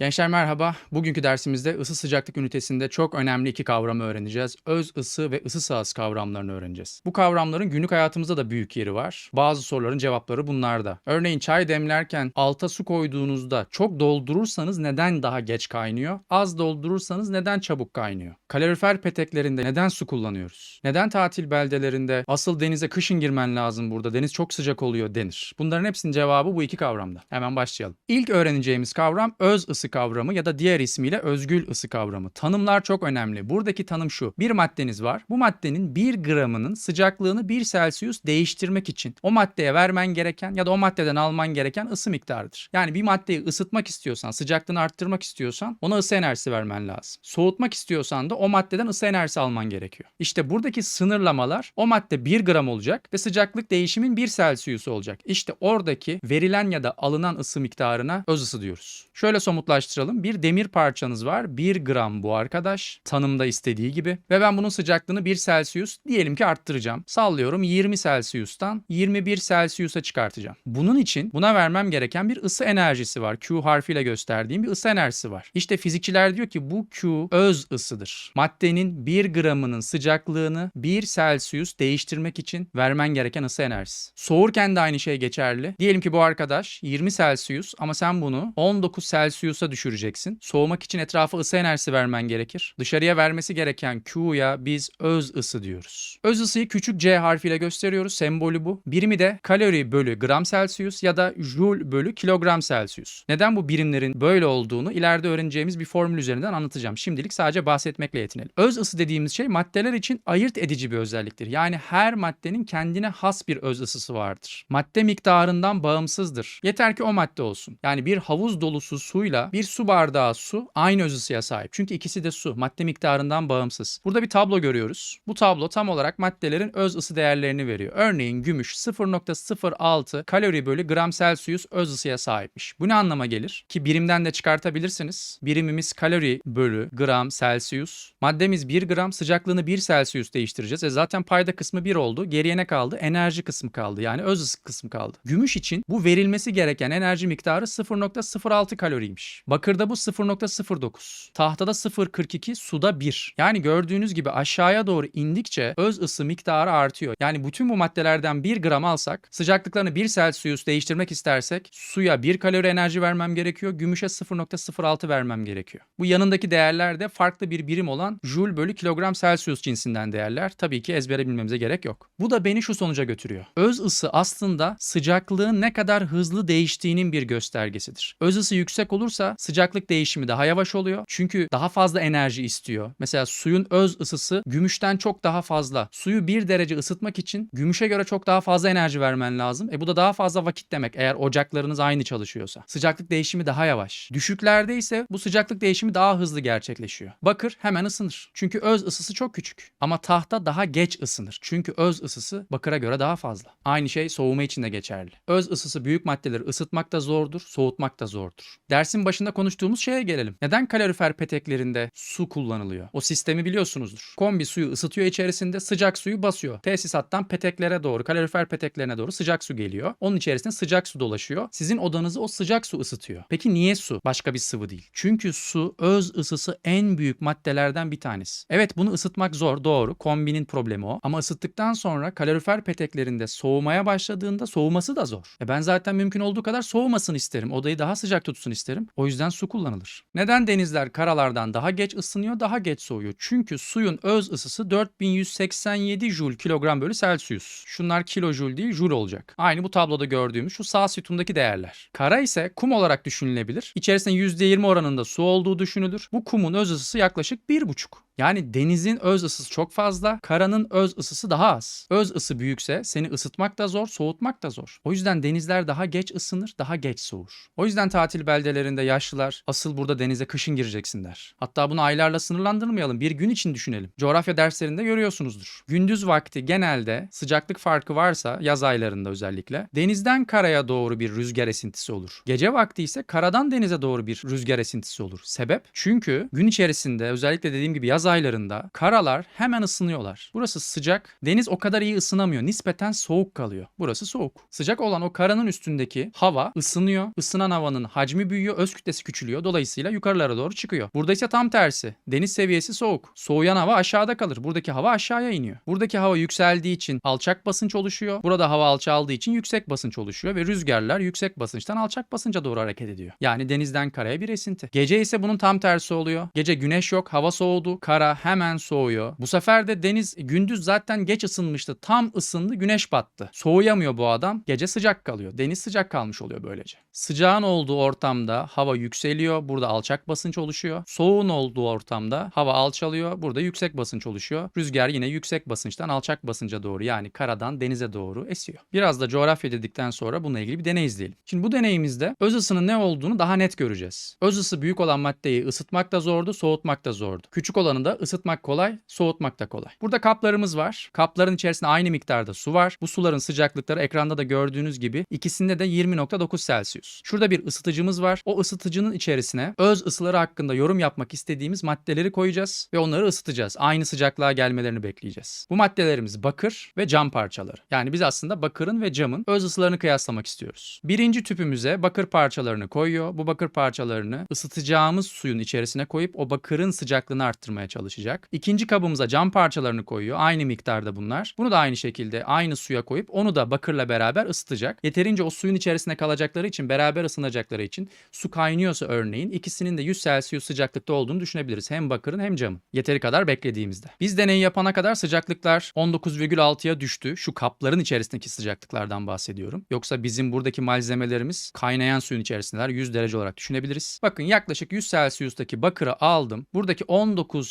Gençler merhaba. Bugünkü dersimizde ısı sıcaklık ünitesinde çok önemli iki kavramı öğreneceğiz. Öz ısı ve ısı sahası kavramlarını öğreneceğiz. Bu kavramların günlük hayatımızda da büyük yeri var. Bazı soruların cevapları bunlarda. Örneğin çay demlerken alta su koyduğunuzda çok doldurursanız neden daha geç kaynıyor? Az doldurursanız neden çabuk kaynıyor? Kalorifer peteklerinde neden su kullanıyoruz? Neden tatil beldelerinde asıl denize kışın girmen lazım burada deniz çok sıcak oluyor denir? Bunların hepsinin cevabı bu iki kavramda. Hemen başlayalım. İlk öğreneceğimiz kavram öz ısı kavramı ya da diğer ismiyle özgül ısı kavramı. Tanımlar çok önemli. Buradaki tanım şu. Bir maddeniz var. Bu maddenin 1 gramının sıcaklığını 1 Celsius değiştirmek için o maddeye vermen gereken ya da o maddeden alman gereken ısı miktarıdır. Yani bir maddeyi ısıtmak istiyorsan, sıcaklığını arttırmak istiyorsan ona ısı enerjisi vermen lazım. Soğutmak istiyorsan da o maddeden ısı enerjisi alman gerekiyor. İşte buradaki sınırlamalar o madde 1 gram olacak ve sıcaklık değişimin 1 Celsius olacak. İşte oradaki verilen ya da alınan ısı miktarına öz ısı diyoruz. Şöyle somutlaştıralım. Bir demir parçanız var. 1 gram bu arkadaş. Tanımda istediği gibi. Ve ben bunun sıcaklığını 1 Celsius diyelim ki arttıracağım. Sallıyorum 20 Celsius'tan 21 Celsius'a çıkartacağım. Bunun için buna vermem gereken bir ısı enerjisi var. Q harfiyle gösterdiğim bir ısı enerjisi var. İşte fizikçiler diyor ki bu Q öz ısıdır. Maddenin 1 gramının sıcaklığını 1 Celsius değiştirmek için vermen gereken ısı enerjisi. Soğurken de aynı şey geçerli. Diyelim ki bu arkadaş 20 Celsius ama sen bunu 19 Celsius'a düşüreceksin. Soğumak için etrafa ısı enerjisi vermen gerekir. Dışarıya vermesi gereken Q'ya biz öz ısı diyoruz. Öz ısıyı küçük C harfiyle gösteriyoruz. Sembolü bu. Birimi de kalori bölü gram Celsius ya da joule bölü kilogram Celsius. Neden bu birimlerin böyle olduğunu ileride öğreneceğimiz bir formül üzerinden anlatacağım. Şimdilik sadece bahsetmekle yetinelim. Öz ısı dediğimiz şey maddeler için ayırt edici bir özelliktir. Yani her maddenin kendine has bir öz ısısı vardır. Madde miktarından bağımsızdır. Yeter ki o madde olsun. Yani bir havuz dolusu suyla bir su bardağı su aynı öz ısıya sahip. Çünkü ikisi de su. Madde miktarından bağımsız. Burada bir tablo görüyoruz. Bu tablo tam olarak maddelerin öz ısı değerlerini veriyor. Örneğin gümüş 0.06 kalori bölü gram Celsius öz ısıya sahipmiş. Bu ne anlama gelir? Ki birimden de çıkartabilirsiniz. Birimimiz kalori bölü gram Celsius. Maddemiz 1 gram sıcaklığını 1 Celsius değiştireceğiz. E zaten payda kısmı 1 oldu. Geriye ne kaldı? Enerji kısmı kaldı. Yani öz ısı kısmı kaldı. Gümüş için bu verilmesi gereken enerji miktarı 0.06 kaloriymiş. Bakırda bu 0.09. Tahtada 0.42, suda 1. Yani gördüğünüz gibi aşağıya doğru indikçe öz ısı miktarı artıyor. Yani bütün bu maddelerden 1 gram alsak sıcaklıklarını 1 Celsius değiştirmek istersek suya 1 kalori enerji vermem gerekiyor. Gümüşe 0.06 vermem gerekiyor. Bu yanındaki değerler de farklı bir birim olan joule bölü kilogram Celsius cinsinden değerler. Tabii ki ezbere bilmemize gerek yok. Bu da beni şu sonuca götürüyor. Öz ısı aslında sıcaklığın ne kadar hızlı değiştiğinin bir göstergesidir. Öz ısı yüksek olursa sıcaklık değişimi daha yavaş oluyor. Çünkü daha fazla enerji istiyor. Mesela suyun öz ısısı gümüşten çok daha fazla. Suyu 1 derece ısıtmak için gümüşe göre çok daha fazla enerji vermen lazım. E bu da daha fazla vakit demek eğer ocaklarınız aynı çalışıyorsa. Sıcaklık değişimi daha yavaş. Düşüklerde ise bu sıcaklık değişimi daha hızlı gerçekleşiyor. Bakır hemen ısınır. Çünkü öz ısısı çok küçük. Ama tahta daha geç ısınır. Çünkü öz ısısı bakıra göre daha fazla. Aynı şey soğuma için de geçerli. Öz ısısı büyük maddeleri ısıtmak da zordur, soğutmak da zordur. Dersin başında konuştuğumuz şeye gelelim. Neden kalorifer peteklerinde su kullanılıyor? O sistemi biliyorsunuzdur. Kombi suyu ısıtıyor içerisinde, sıcak suyu basıyor. Tesisattan peteklere doğru, kalorifer peteklerine doğru sıcak su geliyor. Onun içerisinde sıcak su dolaşıyor. Sizin odanızı o sıcak su ısıtıyor. Peki niye su? Başka bir sıvı değil. Çünkü su öz ısısı en büyük maddelerden bir tanesi. Evet bunu ısıtmak zor doğru. Kombinin problemi o. Ama ısıttıktan sonra kalorifer peteklerinde soğumaya başladığında soğuması da zor. E ben zaten mümkün olduğu kadar soğumasını isterim. Odayı daha sıcak tutsun isterim. O yüzden su kullanılır. Neden denizler karalardan daha geç ısınıyor, daha geç soğuyor? Çünkü suyun öz ısısı 4187 joule kilogram bölü Celsius. Şunlar kilojoule değil, joule olacak. Aynı bu tabloda gördüğümüz şu sağ sütundaki değerler. Kara ise kum olarak düşünülebilir. İçerisinde %20 oranında su olduğu düşünülür. Bu kumun öz ısısı yaklaşık 1,5. Yani denizin öz ısısı çok fazla, karanın öz ısısı daha az. Öz ısı büyükse seni ısıtmak da zor, soğutmak da zor. O yüzden denizler daha geç ısınır, daha geç soğur. O yüzden tatil beldelerinde yaşlılar asıl burada denize kışın gireceksin der. Hatta bunu aylarla sınırlandırmayalım, bir gün için düşünelim. Coğrafya derslerinde görüyorsunuzdur. Gündüz vakti genelde sıcaklık farkı varsa, yaz aylarında özellikle, denizden karaya doğru bir rüzgar esintisi olur. Gece vakti ise karadan denize doğru bir rüzgar esintisi olur. Sebep? Çünkü gün içerisinde özellikle dediğim gibi yaz aylarında karalar hemen ısınıyorlar. Burası sıcak. Deniz o kadar iyi ısınamıyor. Nispeten soğuk kalıyor. Burası soğuk. Sıcak olan o karanın üstündeki hava ısınıyor. Isınan havanın hacmi büyüyor, öz kütlesi küçülüyor. Dolayısıyla yukarılara doğru çıkıyor. Burada ise tam tersi. Deniz seviyesi soğuk. Soğuyan hava aşağıda kalır. Buradaki hava aşağıya iniyor. Buradaki hava yükseldiği için alçak basınç oluşuyor. Burada hava alçaldığı için yüksek basınç oluşuyor ve rüzgarlar yüksek basınçtan alçak basınca doğru hareket ediyor. Yani denizden karaya bir esinti. Gece ise bunun tam tersi oluyor. Gece güneş yok, hava soğudu, kara hemen soğuyor. Bu sefer de deniz gündüz zaten geç ısınmıştı. Tam ısındı, güneş battı. Soğuyamıyor bu adam. Gece sıcak kalıyor. Deniz sıcak kalmış oluyor böylece. Sıcağın olduğu ortamda hava yükseliyor. Burada alçak basınç oluşuyor. Soğuğun olduğu ortamda hava alçalıyor. Burada yüksek basınç oluşuyor. Rüzgar yine yüksek basınçtan alçak basınca doğru yani karadan denize doğru esiyor. Biraz da coğrafya dedikten sonra bununla ilgili bir deney izleyelim. Şimdi bu deneyimizde öz ısının ne olduğunu daha net göreceğiz. Öz ısı büyük olan maddeyi ısıtmak da zordu, soğutmak da zordu. Küçük olanı da ısıtmak kolay, soğutmak da kolay. Burada kaplarımız var. Kapların içerisinde aynı miktarda su var. Bu suların sıcaklıkları ekranda da gördüğünüz gibi ikisinde de 20.9 Celsius. Şurada bir ısıtıcımız var. O ısıtıcının içerisine öz ısıları hakkında yorum yapmak istediğimiz maddeleri koyacağız ve onları ısıtacağız. Aynı sıcaklığa gelmelerini bekleyeceğiz. Bu maddelerimiz bakır ve cam parçaları. Yani biz aslında bakırın ve camın öz ısılarını kıyaslamak istiyoruz. Birinci tüpümüze bakır parçalarını koyuyor. Bu bakır parçalarını ısıtacağımız suyun içerisine koyup o bakırın sıcaklığını arttırmaya çalışacak. İkinci kabımıza cam parçalarını koyuyor. Aynı miktarda bunlar. Bunu da aynı şekilde aynı suya koyup onu da bakırla beraber ısıtacak. Yeterince o suyun içerisinde kalacakları için beraber ısınacakları için su kaynıyorsa örneğin ikisinin de 100 Celsius sıcaklıkta olduğunu düşünebiliriz. Hem bakırın hem camın. Yeteri kadar beklediğimizde. Biz deneyi yapana kadar sıcaklıklar 19,6'ya düştü. Şu kapların içerisindeki sıcaklıklardan bahsediyorum. Yoksa bizim buradaki malzemelerimiz kaynayan suyun içerisindeler. 100 derece olarak düşünebiliriz. Bakın yaklaşık 100 Celsius'taki bakırı aldım. Buradaki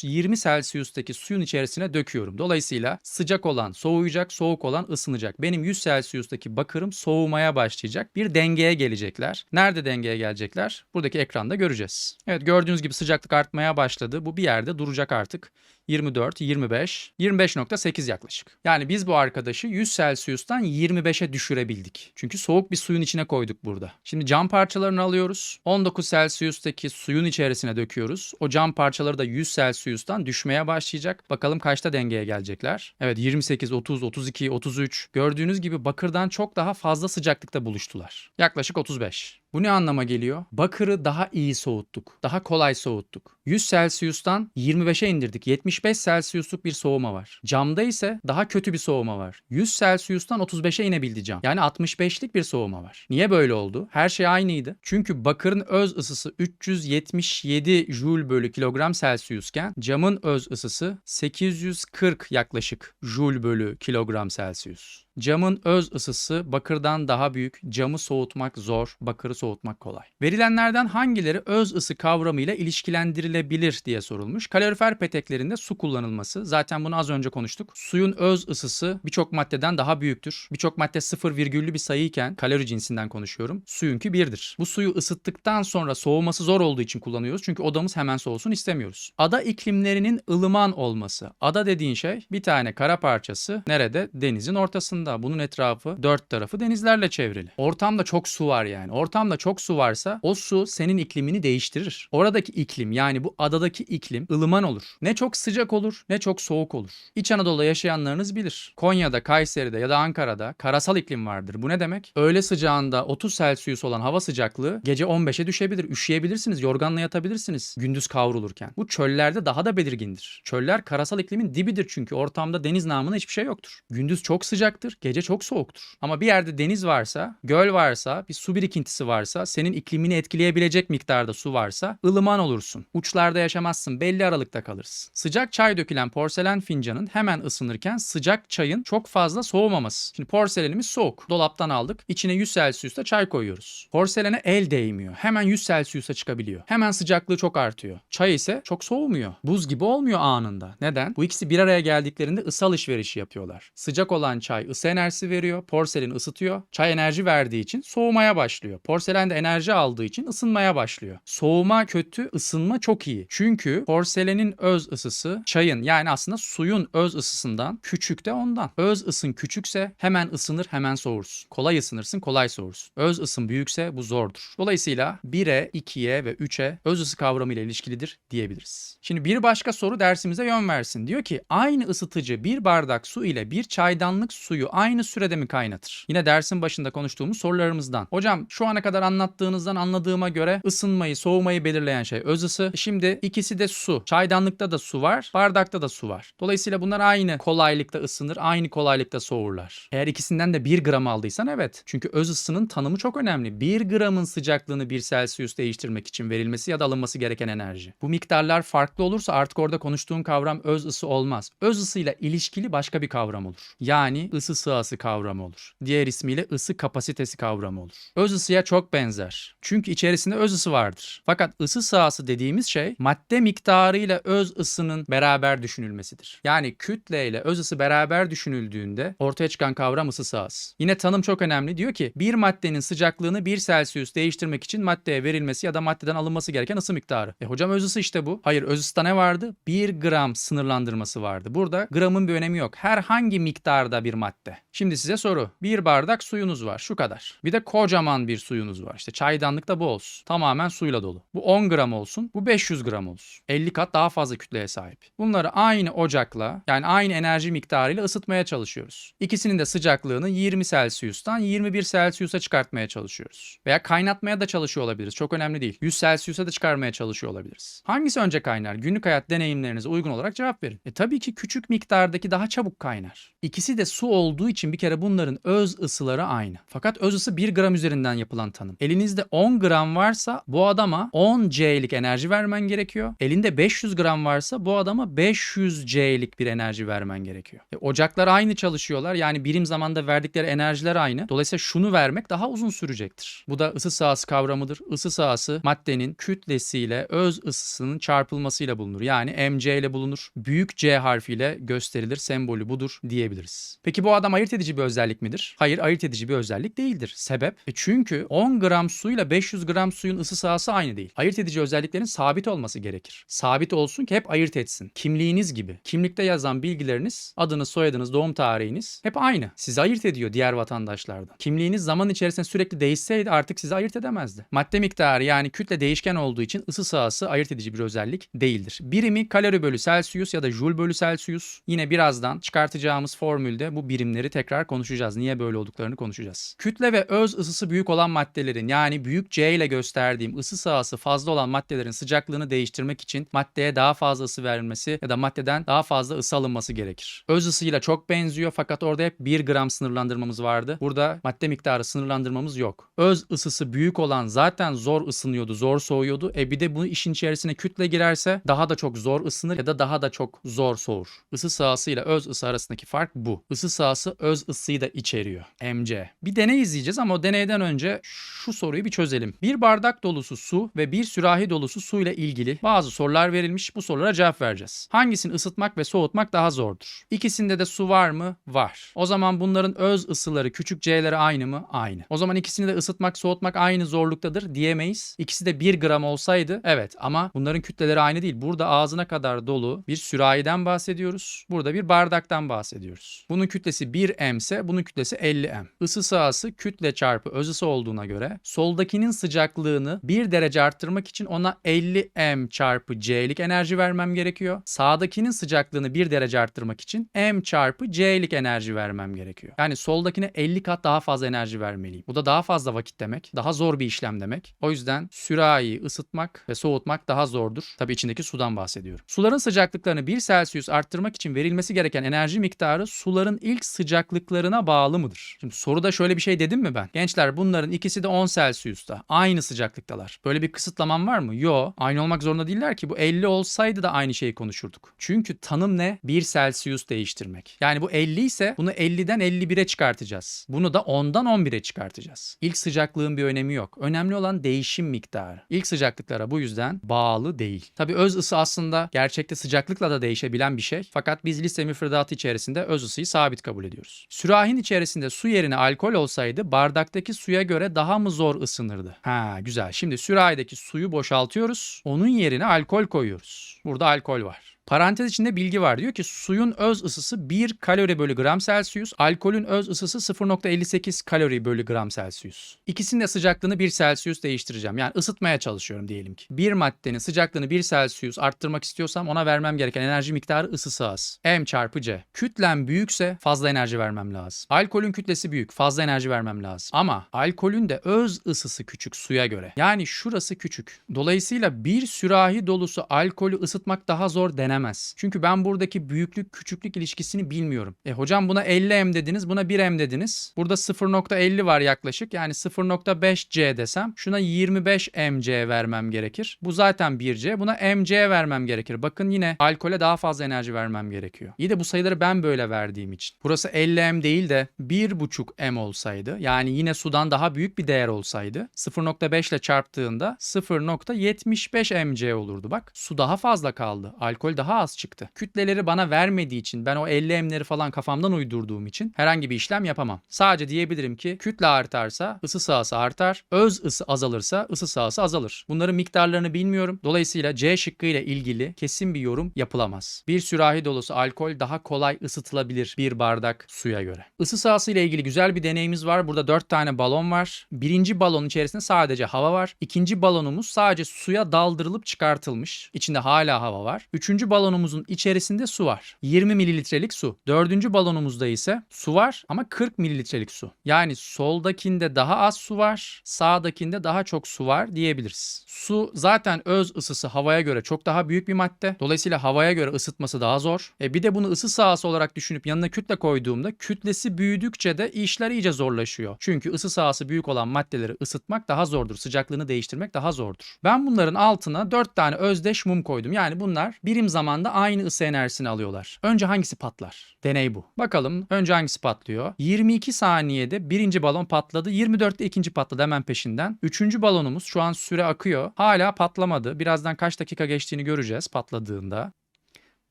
19-20 Celsius'taki suyun içerisine döküyorum. Dolayısıyla sıcak olan soğuyacak, soğuk olan ısınacak. Benim 100 Celsius'taki bakırım soğumaya başlayacak. Bir dengeye gelecekler. Nerede dengeye gelecekler? Buradaki ekranda göreceğiz. Evet gördüğünüz gibi sıcaklık artmaya başladı. Bu bir yerde duracak artık. 24, 25, 25.8 yaklaşık. Yani biz bu arkadaşı 100 Celsius'tan 25'e düşürebildik. Çünkü soğuk bir suyun içine koyduk burada. Şimdi cam parçalarını alıyoruz. 19 Celsius'taki suyun içerisine döküyoruz. O cam parçaları da 100 Celsius'tan düşmeye başlayacak. Bakalım kaçta dengeye gelecekler? Evet 28, 30, 32, 33. Gördüğünüz gibi bakırdan çok daha fazla sıcaklıkta buluştular. Yaklaşık 35. Bu ne anlama geliyor? Bakırı daha iyi soğuttuk. Daha kolay soğuttuk. 100 Celsius'tan 25'e indirdik. 75 Celsius'luk bir soğuma var. Camda ise daha kötü bir soğuma var. 100 Celsius'tan 35'e inebildi cam. Yani 65'lik bir soğuma var. Niye böyle oldu? Her şey aynıydı. Çünkü bakırın öz ısısı 377 Joule bölü kilogram Celsius'ken camın öz ısısı 840 yaklaşık Joule bölü kilogram Celsius. Camın öz ısısı bakırdan daha büyük. Camı soğutmak zor, bakırı soğutmak kolay. Verilenlerden hangileri öz ısı kavramıyla ilişkilendirilebilir diye sorulmuş. Kalorifer peteklerinde su kullanılması. Zaten bunu az önce konuştuk. Suyun öz ısısı birçok maddeden daha büyüktür. Birçok madde sıfır virgüllü bir sayıyken kalori cinsinden konuşuyorum. Suyunki birdir. Bu suyu ısıttıktan sonra soğuması zor olduğu için kullanıyoruz. Çünkü odamız hemen soğusun istemiyoruz. Ada iklimlerinin ılıman olması. Ada dediğin şey bir tane kara parçası nerede? Denizin ortasında. Bunun etrafı dört tarafı denizlerle çevrili. Ortamda çok su var yani. Ortamda çok su varsa o su senin iklimini değiştirir. Oradaki iklim yani bu adadaki iklim ılıman olur. Ne çok sıcak olur ne çok soğuk olur. İç Anadolu'da yaşayanlarınız bilir. Konya'da, Kayseri'de ya da Ankara'da karasal iklim vardır. Bu ne demek? Öğle sıcağında 30 Celsius olan hava sıcaklığı gece 15'e düşebilir. Üşüyebilirsiniz, yorganla yatabilirsiniz gündüz kavrulurken. Bu çöllerde daha da belirgindir. Çöller karasal iklimin dibidir çünkü ortamda deniz namına hiçbir şey yoktur. Gündüz çok sıcaktır, gece çok soğuktur. Ama bir yerde deniz varsa, göl varsa, bir su birikintisi varsa, senin iklimini etkileyebilecek miktarda su varsa ılıman olursun. Uçlarda yaşamazsın, belli aralıkta kalırsın. Sıcak çay dökülen porselen fincanın hemen ısınırken sıcak çayın çok fazla soğumaması. Şimdi porselenimiz soğuk. Dolaptan aldık. İçine 100 Celsius'ta çay koyuyoruz. Porselene el değmiyor. Hemen 100 Celsius'a çıkabiliyor. Hemen sıcaklığı çok artıyor. Çay ise çok soğumuyor. Buz gibi olmuyor anında. Neden? Bu ikisi bir araya geldiklerinde ısı alışverişi yapıyorlar. Sıcak olan çay ısı enerjisi veriyor. Porselen ısıtıyor. Çay enerji verdiği için soğumaya başlıyor. Porselen de enerji aldığı için ısınmaya başlıyor. Soğuma kötü, ısınma çok iyi. Çünkü porselenin öz ısısı çayın yani aslında suyun öz ısısından küçük de ondan. Öz ısın küçükse hemen ısınır hemen soğursun. Kolay ısınırsın kolay soğursun. Öz ısın büyükse bu zordur. Dolayısıyla 1'e, 2'ye ve 3'e öz ısı kavramı ile ilişkilidir diyebiliriz. Şimdi bir başka soru dersimize yön versin. Diyor ki aynı ısıtıcı bir bardak su ile bir çaydanlık suyu aynı sürede mi kaynatır? Yine dersin başında konuştuğumuz sorularımızdan. Hocam şu ana kadar anlattığınızdan anladığıma göre ısınmayı, soğumayı belirleyen şey öz ısı. Şimdi ikisi de su. Çaydanlıkta da su var, bardakta da su var. Dolayısıyla bunlar aynı kolaylıkta ısınır, aynı kolaylıkta soğurlar. Eğer ikisinden de 1 gram aldıysan evet. Çünkü öz ısının tanımı çok önemli. 1 gramın sıcaklığını 1 Celsius değiştirmek için verilmesi ya da alınması gereken enerji. Bu miktarlar farklı olursa artık orada konuştuğun kavram öz ısı olmaz. Öz ısıyla ilişkili başka bir kavram olur. Yani ısı sığası kavramı olur. Diğer ismiyle ısı kapasitesi kavramı olur. Öz ısıya çok benzer. Çünkü içerisinde öz ısı vardır. Fakat ısı sahası dediğimiz şey madde miktarıyla öz ısının beraber düşünülmesidir. Yani kütle ile öz ısı beraber düşünüldüğünde ortaya çıkan kavram ısı sahası. Yine tanım çok önemli. Diyor ki bir maddenin sıcaklığını 1 Celsius değiştirmek için maddeye verilmesi ya da maddeden alınması gereken ısı miktarı. E hocam öz ısı işte bu. Hayır öz ısıda ne vardı? 1 gram sınırlandırması vardı. Burada gramın bir önemi yok. Herhangi miktarda bir madde. Şimdi size soru. Bir bardak suyunuz var. Şu kadar. Bir de kocaman bir suyunuz var. İşte çaydanlık da bu olsun. Tamamen suyla dolu. Bu 10 gram olsun. Bu 500 gram olsun. 50 kat daha fazla kütleye sahip. Bunları aynı ocakla yani aynı enerji miktarıyla ısıtmaya çalışıyoruz. İkisinin de sıcaklığını 20 Celsius'tan 21 Celsius'a çıkartmaya çalışıyoruz. Veya kaynatmaya da çalışıyor olabiliriz. Çok önemli değil. 100 Celsius'a da çıkarmaya çalışıyor olabiliriz. Hangisi önce kaynar? Günlük hayat deneyimlerinize uygun olarak cevap verin. E tabii ki küçük miktardaki daha çabuk kaynar. İkisi de su olduğu için bir kere bunların öz ısıları aynı. Fakat öz ısı 1 gram üzerinden yapılan tanım. Elinizde 10 gram varsa bu adama 10 C'lik enerji vermen gerekiyor. Elinde 500 gram varsa bu adama 500 C'lik bir enerji vermen gerekiyor. E, ocaklar aynı çalışıyorlar. Yani birim zamanda verdikleri enerjiler aynı. Dolayısıyla şunu vermek daha uzun sürecektir. Bu da ısı sahası kavramıdır. Isı sahası maddenin kütlesiyle öz ısısının çarpılmasıyla bulunur. Yani mc ile bulunur. Büyük C harfiyle gösterilir. Sembolü budur diyebiliriz. Peki bu adam ayırt edici bir özellik midir? Hayır ayırt edici bir özellik değildir. Sebep? E çünkü 10 gram suyla 500 gram suyun ısı sahası aynı değil. Ayırt edici özelliklerin sabit olması gerekir. Sabit olsun ki hep ayırt etsin. Kimliğiniz gibi. Kimlikte yazan bilgileriniz, adınız, soyadınız, doğum tarihiniz hep aynı. Sizi ayırt ediyor diğer vatandaşlardan. Kimliğiniz zaman içerisinde sürekli değişseydi artık sizi ayırt edemezdi. Madde miktarı yani kütle değişken olduğu için ısı sahası ayırt edici bir özellik değildir. Birimi kalori bölü Celsius ya da joule bölü Celsius. Yine birazdan çıkartacağımız formülde bu birimleri tekrar konuşacağız. Niye böyle olduklarını konuşacağız. Kütle ve öz ısısı büyük olan maddelerin yani büyük C ile gösterdiğim ısı sahası fazla olan maddelerin sıcaklığını değiştirmek için maddeye daha fazla ısı verilmesi ya da maddeden daha fazla ısı alınması gerekir. Öz ısıyla çok benziyor fakat orada hep 1 gram sınırlandırmamız vardı. Burada madde miktarı sınırlandırmamız yok. Öz ısısı büyük olan zaten zor ısınıyordu, zor soğuyordu. E bir de bu işin içerisine kütle girerse daha da çok zor ısınır ya da daha da çok zor soğur. Isı sahası ile öz ısı arasındaki fark bu. Isı sahası öz ısıyı da içeriyor. MC. Bir deney izleyeceğiz ama deneyden önce şu soruyu bir çözelim. Bir bardak dolusu su ve bir sürahi dolusu su ile ilgili bazı sorular verilmiş. Bu sorulara cevap vereceğiz. Hangisini ısıtmak ve soğutmak daha zordur? İkisinde de su var mı? Var. O zaman bunların öz ısıları küçük c'leri aynı mı? Aynı. O zaman ikisini de ısıtmak, soğutmak aynı zorluktadır diyemeyiz. İkisi de 1 gram olsaydı evet ama bunların kütleleri aynı değil. Burada ağzına kadar dolu bir sürahiden bahsediyoruz. Burada bir bardaktan bahsediyoruz. Bunun kütlesi 1 m ise bunun kütlesi 50 m. Isı sahası kütle çarpı öz ısı olduğuna göre soldakinin sıcaklığını 1 derece arttırmak için ona 50 m çarpı c'lik enerji vermem gerekiyor. Sağdakinin sıcaklığını 1 derece arttırmak için m çarpı c'lik enerji vermem gerekiyor. Yani soldakine 50 kat daha fazla enerji vermeliyim. Bu da daha fazla vakit demek. Daha zor bir işlem demek. O yüzden sürahiyi ısıtmak ve soğutmak daha zordur. Tabii içindeki sudan bahsediyorum. Suların sıcaklıklarını 1 Celsius arttırmak için verilmesi gereken enerji miktarı suların ilk sıcaklıklarına bağlı mıdır? Şimdi soruda şöyle bir şey dedim mi ben? Gençler bunların ikisi de 10 Celsius'ta. Aynı sıcaklıktalar. Böyle bir kısıtlamam var mı? Yo. Aynı olmak zorunda değiller ki. Bu 50 olsaydı da aynı şeyi konuşurduk. Çünkü tanım ne? 1 Celsius değiştirmek. Yani bu 50 ise bunu 50'den 51'e çıkartacağız. Bunu da 10'dan 11'e çıkartacağız. İlk sıcaklığın bir önemi yok. Önemli olan değişim miktarı. İlk sıcaklıklara bu yüzden bağlı değil. Tabii öz ısı aslında gerçekte sıcaklıkla da değişebilen bir şey. Fakat biz lise müfredatı içerisinde öz ısıyı sabit kabul ediyoruz. Sürahinin içerisinde su yerine alkol olsaydı bardaktaki suya göre daha mı zor ısınırdı? Ha güzel. Şimdi sürahideki suyu boşaltıyoruz. Onun yerine alkol koyuyoruz. Burada alkol var. Parantez içinde bilgi var. Diyor ki suyun öz ısısı 1 kalori bölü gram Celsius, alkolün öz ısısı 0.58 kalori bölü gram Celsius. İkisinin de sıcaklığını 1 Celsius değiştireceğim. Yani ısıtmaya çalışıyorum diyelim ki. Bir maddenin sıcaklığını 1 Celsius arttırmak istiyorsam ona vermem gereken enerji miktarı ısısı az. M çarpı C. Kütlem büyükse fazla enerji vermem lazım. Alkolün kütlesi büyük, fazla enerji vermem lazım. Ama alkolün de öz ısısı küçük suya göre. Yani şurası küçük. Dolayısıyla bir sürahi dolusu alkolü ısıtmak daha zor denemez. Çünkü ben buradaki büyüklük küçüklük ilişkisini bilmiyorum. E hocam buna 50 M dediniz, buna 1 M dediniz. Burada 0.50 var yaklaşık. Yani 0.5 C desem şuna 25 MC vermem gerekir. Bu zaten 1 C. Buna MC vermem gerekir. Bakın yine alkole daha fazla enerji vermem gerekiyor. İyi de bu sayıları ben böyle verdiğim için. Burası 50 M değil de 1.5 M olsaydı yani yine sudan daha büyük bir değer olsaydı 0.5 ile çarptığında 0.75 MC olurdu. Bak su daha fazla kaldı. Alkol daha az çıktı. Kütleleri bana vermediği için ben o 50 M'leri falan kafamdan uydurduğum için herhangi bir işlem yapamam. Sadece diyebilirim ki kütle artarsa ısı sahası artar, öz ısı azalırsa ısı sahası azalır. Bunların miktarlarını bilmiyorum. Dolayısıyla C şıkkı ile ilgili kesin bir yorum yapılamaz. Bir sürahi dolusu alkol daha kolay ısıtılabilir bir bardak suya göre. Isı sahası ile ilgili güzel bir deneyimiz var. Burada 4 tane balon var. Birinci balonun içerisinde sadece hava var. İkinci balonumuz sadece suya daldırılıp çıkartılmış. İçinde hala hava var. Üçüncü balonumuzun içerisinde su var. 20 mililitrelik su. Dördüncü balonumuzda ise su var ama 40 mililitrelik su. Yani soldakinde daha az su var, sağdakinde daha çok su var diyebiliriz. Su zaten öz ısısı havaya göre çok daha büyük bir madde. Dolayısıyla havaya göre ısıtması daha zor. E bir de bunu ısı sahası olarak düşünüp yanına kütle koyduğumda kütlesi büyüdükçe de işler iyice zorlaşıyor. Çünkü ısı sahası büyük olan maddeleri ısıtmak daha zordur. Sıcaklığını değiştirmek daha zordur. Ben bunların altına 4 tane özdeş mum koydum. Yani bunlar birim zamanda aynı ısı enerjisini alıyorlar. Önce hangisi patlar? Deney bu. Bakalım önce hangisi patlıyor? 22 saniyede birinci balon patladı. 24'te ikinci patladı hemen peşinden. Üçüncü balonumuz şu an süre akıyor. Hala patlamadı. Birazdan kaç dakika geçtiğini göreceğiz patladığında.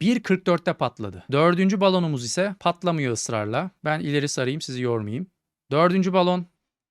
1.44'te patladı. Dördüncü balonumuz ise patlamıyor ısrarla. Ben ileri sarayım sizi yormayayım. Dördüncü balon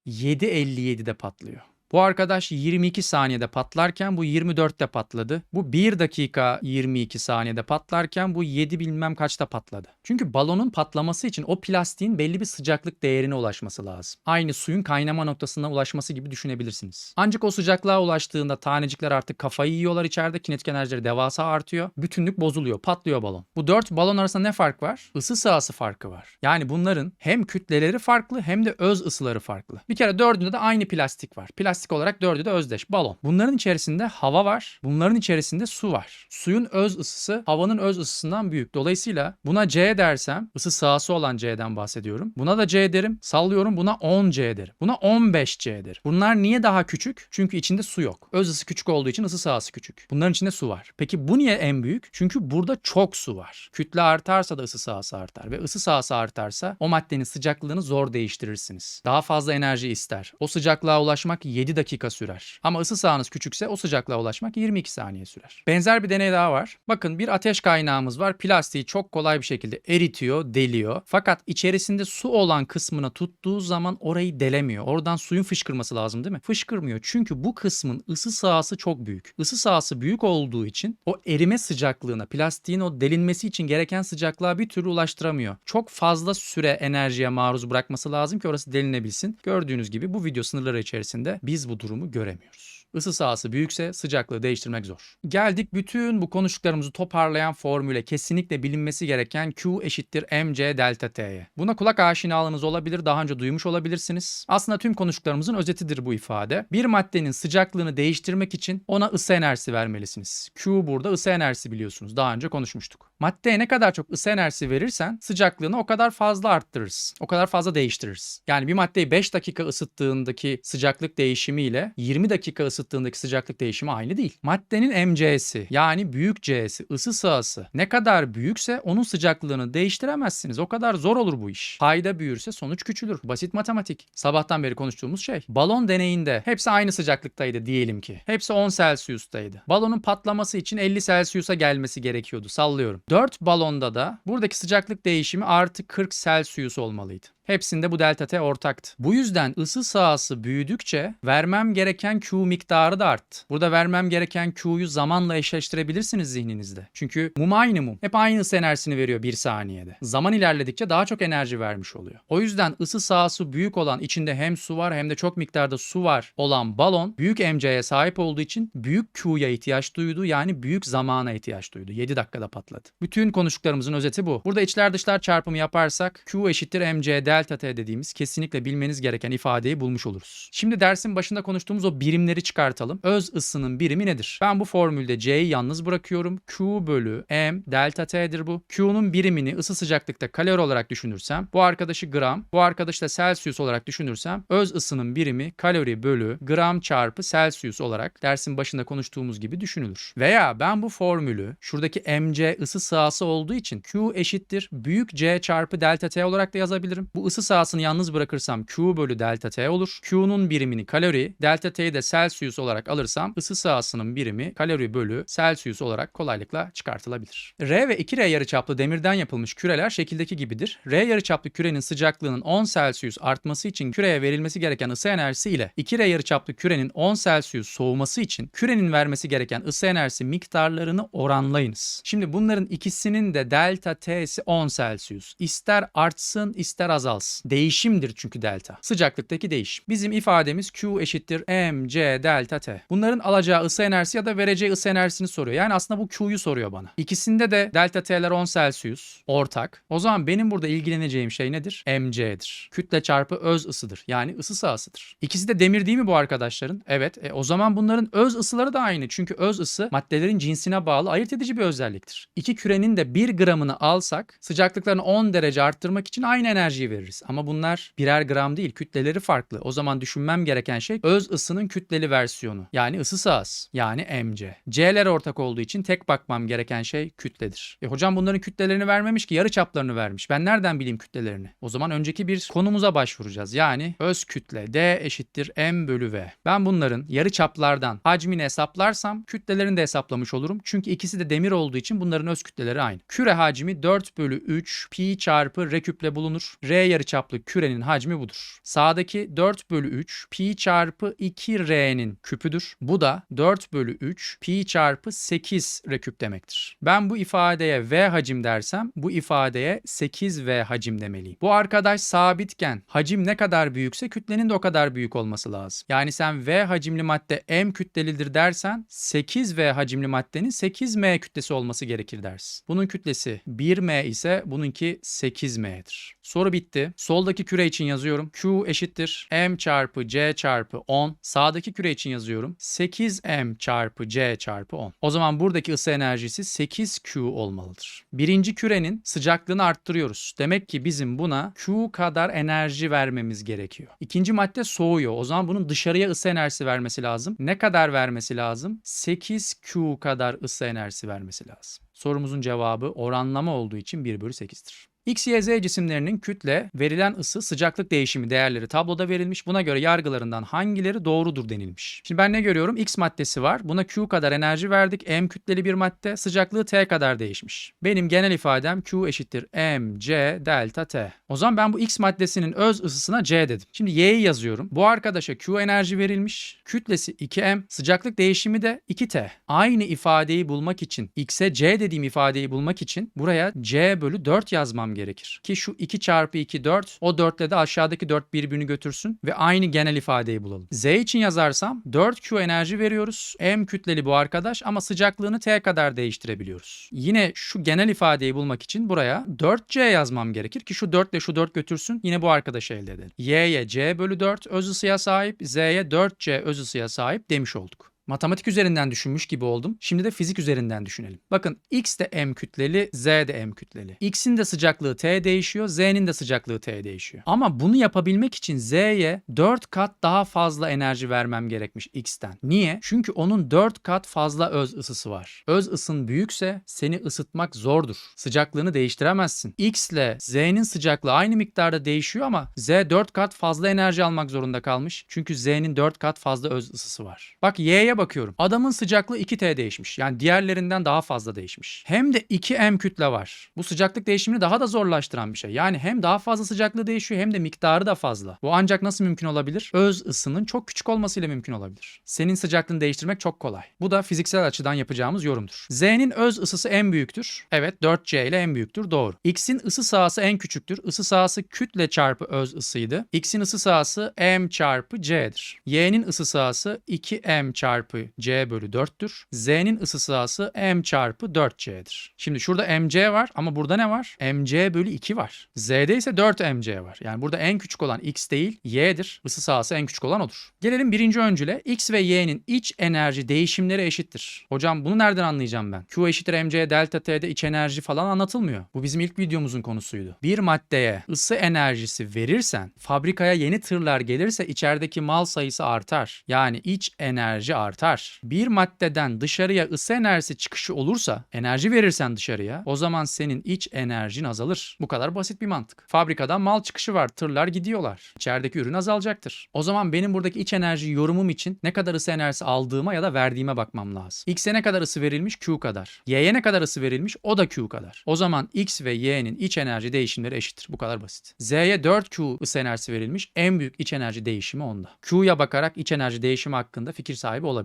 7.57'de patlıyor. Bu arkadaş 22 saniyede patlarken bu 24'te patladı. Bu 1 dakika 22 saniyede patlarken bu 7 bilmem kaçta patladı. Çünkü balonun patlaması için o plastiğin belli bir sıcaklık değerine ulaşması lazım. Aynı suyun kaynama noktasına ulaşması gibi düşünebilirsiniz. Ancak o sıcaklığa ulaştığında tanecikler artık kafayı yiyorlar içeride. Kinetik enerjileri devasa artıyor. Bütünlük bozuluyor. Patlıyor balon. Bu 4 balon arasında ne fark var? Isı sahası farkı var. Yani bunların hem kütleleri farklı hem de öz ısıları farklı. Bir kere dördünde de aynı plastik var. Plastik olarak dördü de özdeş. Balon. Bunların içerisinde hava var. Bunların içerisinde su var. Suyun öz ısısı havanın öz ısısından büyük. Dolayısıyla buna C dersem ısı sahası olan C'den bahsediyorum. Buna da C derim. Sallıyorum buna 10 C derim. Buna 15 C derim. Bunlar niye daha küçük? Çünkü içinde su yok. Öz ısı küçük olduğu için ısı sahası küçük. Bunların içinde su var. Peki bu niye en büyük? Çünkü burada çok su var. Kütle artarsa da ısı sahası artar ve ısı sahası artarsa o maddenin sıcaklığını zor değiştirirsiniz. Daha fazla enerji ister. O sıcaklığa ulaşmak 7 dakika sürer. Ama ısı sahanız küçükse o sıcaklığa ulaşmak 22 saniye sürer. Benzer bir deney daha var. Bakın bir ateş kaynağımız var. Plastiği çok kolay bir şekilde eritiyor, deliyor. Fakat içerisinde su olan kısmına tuttuğu zaman orayı delemiyor. Oradan suyun fışkırması lazım değil mi? Fışkırmıyor. Çünkü bu kısmın ısı sahası çok büyük. Isı sahası büyük olduğu için o erime sıcaklığına, plastiğin o delinmesi için gereken sıcaklığa bir türlü ulaştıramıyor. Çok fazla süre enerjiye maruz bırakması lazım ki orası delinebilsin. Gördüğünüz gibi bu video sınırları içerisinde biz bu durumu göremiyoruz. Isı sahası büyükse sıcaklığı değiştirmek zor. Geldik bütün bu konuştuklarımızı toparlayan formüle kesinlikle bilinmesi gereken Q eşittir mc delta t'ye. Buna kulak aşinalığınız olabilir, daha önce duymuş olabilirsiniz. Aslında tüm konuştuklarımızın özetidir bu ifade. Bir maddenin sıcaklığını değiştirmek için ona ısı enerjisi vermelisiniz. Q burada ısı enerjisi biliyorsunuz. Daha önce konuşmuştuk. Maddeye ne kadar çok ısı enerjisi verirsen sıcaklığını o kadar fazla arttırırız. O kadar fazla değiştiririz. Yani bir maddeyi 5 dakika ısıttığındaki sıcaklık değişimiyle 20 dakika ısıttığındaki sıcaklık değişimi aynı değil. Maddenin mc'si yani büyük c'si ısı sahası ne kadar büyükse onun sıcaklığını değiştiremezsiniz. O kadar zor olur bu iş. Payda büyürse sonuç küçülür. Basit matematik. Sabahtan beri konuştuğumuz şey. Balon deneyinde hepsi aynı sıcaklıktaydı diyelim ki. Hepsi 10 Celsius'taydı. Balonun patlaması için 50 Celsius'a gelmesi gerekiyordu. Sallıyorum. 4 balonda da buradaki sıcaklık değişimi artı 40 Celsius olmalıydı. Hepsinde bu delta T ortaktı. Bu yüzden ısı sahası büyüdükçe vermem gereken Q miktarı da arttı. Burada vermem gereken Q'yu zamanla eşleştirebilirsiniz zihninizde. Çünkü mum aynı mum. Hep aynı ısı enerjisini veriyor bir saniyede. Zaman ilerledikçe daha çok enerji vermiş oluyor. O yüzden ısı sahası büyük olan içinde hem su var hem de çok miktarda su var olan balon büyük MC'ye sahip olduğu için büyük Q'ya ihtiyaç duydu. Yani büyük zamana ihtiyaç duydu. 7 dakikada patladı. Bütün konuştuklarımızın özeti bu. Burada içler dışlar çarpımı yaparsak Q eşittir MC delta T dediğimiz kesinlikle bilmeniz gereken ifadeyi bulmuş oluruz. Şimdi dersin başında konuştuğumuz o birimleri çıkartalım. Öz ısının birimi nedir? Ben bu formülde C'yi yalnız bırakıyorum. Q bölü M delta T'dir bu. Q'nun birimini ısı sıcaklıkta kalori olarak düşünürsem bu arkadaşı gram, bu arkadaşı da Celsius olarak düşünürsem öz ısının birimi kalori bölü gram çarpı Celsius olarak dersin başında konuştuğumuz gibi düşünülür. Veya ben bu formülü şuradaki mc ısı sahası olduğu için Q eşittir büyük C çarpı delta T olarak da yazabilirim. Bu ısı sahasını yalnız bırakırsam Q bölü delta T olur. Q'nun birimini kalori, delta T'yi de Celsius olarak alırsam ısı sahasının birimi kalori bölü Celsius olarak kolaylıkla çıkartılabilir. R ve 2R yarıçaplı demirden yapılmış küreler şekildeki gibidir. R yarıçaplı kürenin sıcaklığının 10 Celsius artması için küreye verilmesi gereken ısı enerjisi ile 2R yarıçaplı kürenin 10 Celsius soğuması için kürenin vermesi gereken ısı enerjisi miktarlarını oranlayınız. Şimdi bunların ikisinin de delta T'si 10 Celsius. İster artsın ister azalsın. Değişimdir çünkü delta. Sıcaklıktaki değişim. Bizim ifademiz Q eşittir mc delta T. Bunların alacağı ısı enerjisi ya da vereceği ısı enerjisini soruyor. Yani aslında bu Q'yu soruyor bana. İkisinde de delta T'ler 10 Celsius ortak. O zaman benim burada ilgileneceğim şey nedir? mc'dir. Kütle çarpı öz ısıdır. Yani ısı sahasıdır. İkisi de demir değil mi bu arkadaşların? Evet. E, o zaman bunların öz ısıları da aynı. Çünkü öz ısı maddelerin cinsine bağlı ayırt edici bir özelliktir. İki kürenin de 1 gramını alsak sıcaklıklarını 10 derece arttırmak için aynı enerjiyi veririz. Ama bunlar birer gram değil. Kütleleri farklı. O zaman düşünmem gereken şey öz ısının kütleli versiyonu. Yani ısı sahası. Yani mc. C'ler ortak olduğu için tek bakmam gereken şey kütledir. E hocam bunların kütlelerini vermemiş ki yarı çaplarını vermiş. Ben nereden bileyim kütlelerini? O zaman önceki bir konumuza başvuracağız. Yani öz kütle D eşittir M bölü V. Ben bunların yarı çaplardan hacmini hesaplarsam kütlelerini de hesaplamış olurum. Çünkü ikisi de demir olduğu için bunların öz kütleleri aynı. Küre hacmi 4 bölü 3 pi çarpı r küple bulunur. R yarıçaplı kürenin hacmi budur. Sağdaki 4 bölü 3 pi çarpı 2 r'nin küpüdür. Bu da 4 bölü 3 pi çarpı 8 r küp demektir. Ben bu ifadeye v hacim dersem bu ifadeye 8v hacim demeliyim. Bu arkadaş sabitken hacim ne kadar büyükse kütlenin de o kadar büyük olması lazım. Yani sen v hacimli madde m kütlelidir dersen 8v hacimli maddenin 8m kütlesi olması gerekir dersin. Bunun kütlesi 1m ise bununki 8m'dir. Soru bitti. Soldaki küre için yazıyorum. Q eşittir m çarpı c çarpı 10. Sağdaki küre için yazıyorum. 8m çarpı c çarpı 10. O zaman buradaki ısı enerjisi 8Q olmalıdır. Birinci kürenin sıcaklığını arttırıyoruz. Demek ki bizim buna Q kadar enerji vermemiz gerekiyor. İkinci madde soğuyor. O zaman bunun dışarıya ısı enerjisi vermesi lazım. Ne kadar vermesi lazım? 8Q kadar ısı enerjisi vermesi lazım. Sorumuzun cevabı oranlama olduğu için 1 bölü 8'dir. X, Y, Z cisimlerinin kütle, verilen ısı, sıcaklık değişimi değerleri tabloda verilmiş. Buna göre yargılarından hangileri doğrudur denilmiş. Şimdi ben ne görüyorum? X maddesi var. Buna Q kadar enerji verdik. M kütleli bir madde. Sıcaklığı T kadar değişmiş. Benim genel ifadem Q eşittir M, C, delta T. O zaman ben bu X maddesinin öz ısısına C dedim. Şimdi Y'yi yazıyorum. Bu arkadaşa Q enerji verilmiş. Kütlesi 2M. Sıcaklık değişimi de 2T. Aynı ifadeyi bulmak için X'e C dediğim ifadeyi bulmak için buraya C bölü 4 yazmam gerekir. Ki şu 2 çarpı 2 4 o 4 ile de aşağıdaki 4 birbirini götürsün ve aynı genel ifadeyi bulalım. Z için yazarsam 4Q enerji veriyoruz. M kütleli bu arkadaş ama sıcaklığını T kadar değiştirebiliyoruz. Yine şu genel ifadeyi bulmak için buraya 4C yazmam gerekir ki şu 4 ile şu 4 götürsün yine bu arkadaşı elde edelim. Y'ye C bölü 4 öz ısıya sahip, Z'ye 4C öz ısıya sahip demiş olduk. Matematik üzerinden düşünmüş gibi oldum. Şimdi de fizik üzerinden düşünelim. Bakın X de M kütleli, Z de M kütleli. X'in de sıcaklığı T değişiyor, Z'nin de sıcaklığı T değişiyor. Ama bunu yapabilmek için Z'ye 4 kat daha fazla enerji vermem gerekmiş X'ten. Niye? Çünkü onun 4 kat fazla öz ısısı var. Öz ısın büyükse seni ısıtmak zordur. Sıcaklığını değiştiremezsin. X ile Z'nin sıcaklığı aynı miktarda değişiyor ama Z 4 kat fazla enerji almak zorunda kalmış. Çünkü Z'nin 4 kat fazla öz ısısı var. Bak Y'ye bakıyorum. Adamın sıcaklığı 2T değişmiş. Yani diğerlerinden daha fazla değişmiş. Hem de 2M kütle var. Bu sıcaklık değişimini daha da zorlaştıran bir şey. Yani hem daha fazla sıcaklığı değişiyor hem de miktarı da fazla. Bu ancak nasıl mümkün olabilir? Öz ısının çok küçük olmasıyla mümkün olabilir. Senin sıcaklığını değiştirmek çok kolay. Bu da fiziksel açıdan yapacağımız yorumdur. Z'nin öz ısısı en büyüktür. Evet 4C ile en büyüktür. Doğru. X'in ısı sahası en küçüktür. Isı sahası kütle çarpı öz ısıydı. X'in ısı sahası M çarpı C'dir. Y'nin ısı sahası 2M çarpı C bölü 4'tür. Z'nin ısı sahası M çarpı 4C'dir. Şimdi şurada MC var ama burada ne var? MC bölü 2 var. Z'de ise 4MC var. Yani burada en küçük olan X değil Y'dir. Isı sahası en küçük olan odur. Gelelim birinci öncüle. X ve Y'nin iç enerji değişimleri eşittir. Hocam bunu nereden anlayacağım ben? Q eşittir MC delta T'de iç enerji falan anlatılmıyor. Bu bizim ilk videomuzun konusuydu. Bir maddeye ısı enerjisi verirsen fabrikaya yeni tırlar gelirse içerideki mal sayısı artar. Yani iç enerji artar. Bir maddeden dışarıya ısı enerjisi çıkışı olursa enerji verirsen dışarıya o zaman senin iç enerjin azalır. Bu kadar basit bir mantık. Fabrikadan mal çıkışı var. Tırlar gidiyorlar. İçerideki ürün azalacaktır. O zaman benim buradaki iç enerji yorumum için ne kadar ısı enerjisi aldığıma ya da verdiğime bakmam lazım. X'e ne kadar ısı verilmiş? Q kadar. Y'ye ne kadar ısı verilmiş? O da Q kadar. O zaman X ve Y'nin iç enerji değişimleri eşittir. Bu kadar basit. Z'ye 4Q ısı enerjisi verilmiş. En büyük iç enerji değişimi onda. Q'ya bakarak iç enerji değişimi hakkında fikir sahibi olabilirsiniz.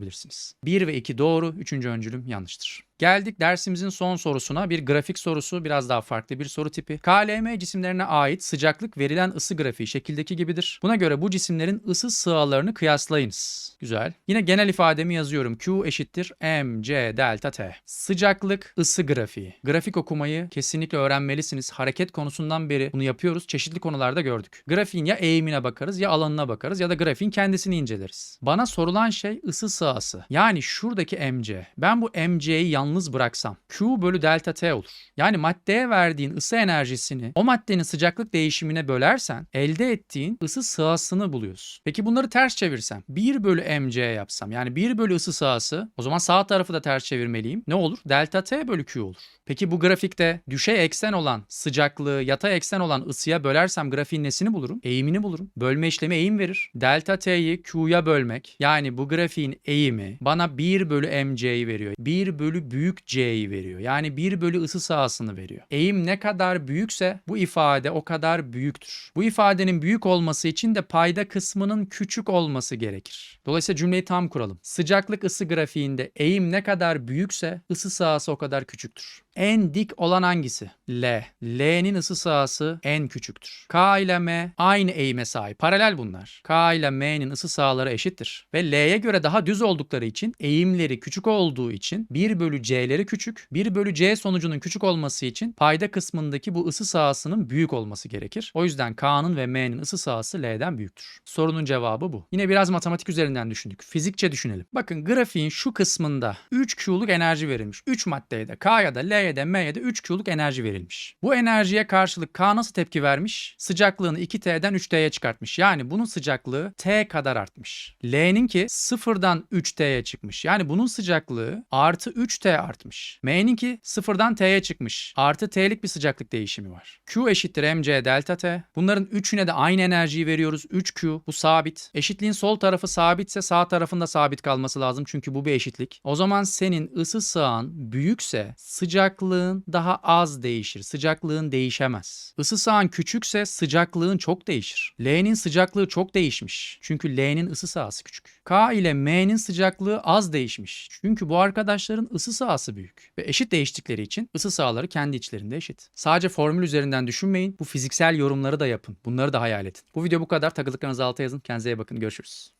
1 ve 2 doğru, 3. öncülüm yanlıştır. Geldik dersimizin son sorusuna. Bir grafik sorusu, biraz daha farklı bir soru tipi. KLM cisimlerine ait sıcaklık verilen ısı grafiği şekildeki gibidir. Buna göre bu cisimlerin ısı sığalarını kıyaslayınız. Güzel. Yine genel ifademi yazıyorum. Q eşittir mc delta t. Sıcaklık ısı grafiği. Grafik okumayı kesinlikle öğrenmelisiniz. Hareket konusundan beri bunu yapıyoruz. Çeşitli konularda gördük. Grafiğin ya eğimine bakarız ya alanına bakarız ya da grafiğin kendisini inceleriz. Bana sorulan şey ısı sığası. Yani şuradaki mc. Ben bu mc'yi yalnız bıraksam Q bölü delta T olur. Yani maddeye verdiğin ısı enerjisini o maddenin sıcaklık değişimine bölersen elde ettiğin ısı sığasını buluyorsun. Peki bunları ters çevirsem 1 bölü mc yapsam yani 1 bölü ısı sığası o zaman sağ tarafı da ters çevirmeliyim. Ne olur? Delta T bölü Q olur. Peki bu grafikte düşey eksen olan sıcaklığı yatay eksen olan ısıya bölersem grafiğin nesini bulurum? Eğimini bulurum. Bölme işlemi eğim verir. Delta T'yi Q'ya bölmek yani bu grafiğin eğimi bana 1 bölü mc'yi veriyor. 1 bölü büyük c'yi veriyor. Yani 1 bölü ısı sahasını veriyor. Eğim ne kadar büyükse bu ifade o kadar büyüktür. Bu ifadenin büyük olması için de payda kısmının küçük olması gerekir. Dolayısıyla cümleyi tam kuralım. Sıcaklık ısı grafiğinde eğim ne kadar büyükse ısı sahası o kadar küçüktür. En dik olan hangisi? L. L'nin ısı sahası en küçüktür. K ile M aynı eğime sahip. Paralel bunlar. K ile M'nin ısı sahaları eşittir. Ve L'ye göre daha düz oldukları için eğimleri küçük olduğu için 1 bölü C'leri küçük. 1 bölü C sonucunun küçük olması için payda kısmındaki bu ısı sahasının büyük olması gerekir. O yüzden K'nın ve M'nin ısı sahası L'den büyüktür. Sorunun cevabı bu. Yine biraz matematik üzerinden düşündük. Fizikçe düşünelim. Bakın grafiğin şu kısmında 3 Q'luk enerji verilmiş. 3 maddeye de K ya da L'ye de M'ye de 3 Q'luk enerji verilmiş. Bu enerjiye karşılık K nasıl tepki vermiş? Sıcaklığını 2T'den 3T'ye çıkartmış. Yani bunun sıcaklığı T kadar artmış. L'ninki sıfırdan 3T'ye çıkmış. Yani bunun sıcaklığı artı 3T artmış. M'ninki sıfırdan T'ye çıkmış. Artı T'lik bir sıcaklık değişimi var. Q eşittir mc delta T. Bunların üçüne de aynı enerjiyi veriyoruz. 3Q. Bu sabit. Eşitliğin sol tarafı sabitse sağ tarafında sabit kalması lazım. Çünkü bu bir eşitlik. O zaman senin ısı sığan büyükse sıcaklığın daha az değişir. Sıcaklığın değişemez. Isı sağan küçükse sıcaklığın çok değişir. L'nin sıcaklığı çok değişmiş. Çünkü L'nin ısı sahası küçük. K ile M'nin sıcaklığı az değişmiş. Çünkü bu arkadaşların ısı sahası büyük. Ve eşit değiştikleri için ısı sahaları kendi içlerinde eşit. Sadece formül üzerinden düşünmeyin. Bu fiziksel yorumları da yapın. Bunları da hayal edin. Bu video bu kadar. Takıldıklarınızı alta yazın. Kendinize iyi bakın. Görüşürüz.